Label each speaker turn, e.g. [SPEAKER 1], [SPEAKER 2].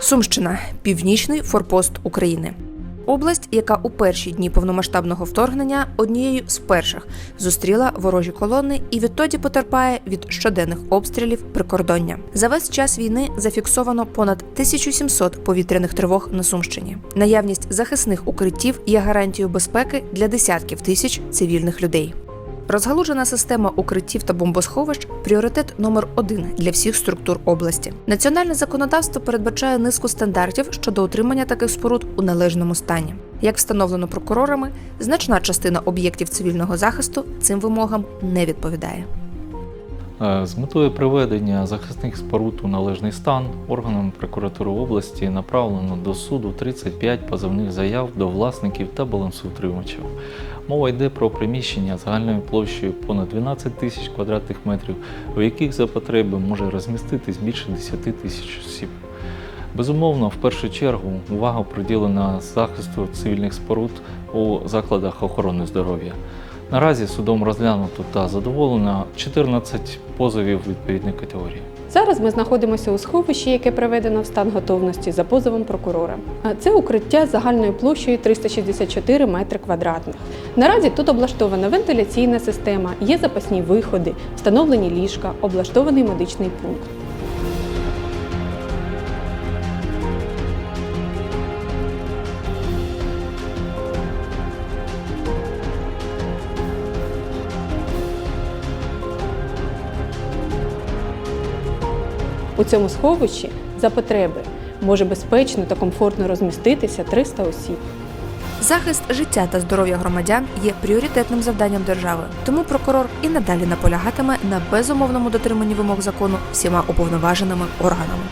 [SPEAKER 1] Сумщина північний форпост України. Область, яка у перші дні повномасштабного вторгнення однією з перших зустріла ворожі колони і відтоді потерпає від щоденних обстрілів прикордоння. За весь час війни зафіксовано понад 1700 повітряних тривог на Сумщині. Наявність захисних укриттів є гарантією безпеки для десятків тисяч цивільних людей. Розгалужена система укриттів та бомбосховищ пріоритет номер один для всіх структур області. Національне законодавство передбачає низку стандартів щодо утримання таких споруд у належному стані. Як встановлено прокурорами, значна частина об'єктів цивільного захисту цим вимогам не відповідає.
[SPEAKER 2] Е, З метою приведення захисних споруд у належний стан органами прокуратури області направлено до суду 35 позовних заяв до власників та балансоутримувачів. Мова йде про приміщення загальною площею понад 12 тисяч квадратних метрів, у яких за потреби може розміститись більше 10 тисяч осіб. Безумовно, в першу чергу увага приділена захисту цивільних споруд у закладах охорони здоров'я. Наразі судом розглянуто та задоволено 14 позовів відповідної категорії.
[SPEAKER 3] Зараз ми знаходимося у сховищі, яке приведено в стан готовності за позовом прокурора. Це укриття загальною площею 364 метри квадратних. Наразі тут облаштована вентиляційна система, є запасні виходи, встановлені ліжка, облаштований медичний пункт. У цьому сховищі за потреби може безпечно та комфортно розміститися 300 осіб.
[SPEAKER 1] Захист життя та здоров'я громадян є пріоритетним завданням держави. Тому прокурор і надалі наполягатиме на безумовному дотриманні вимог закону всіма уповноваженими органами.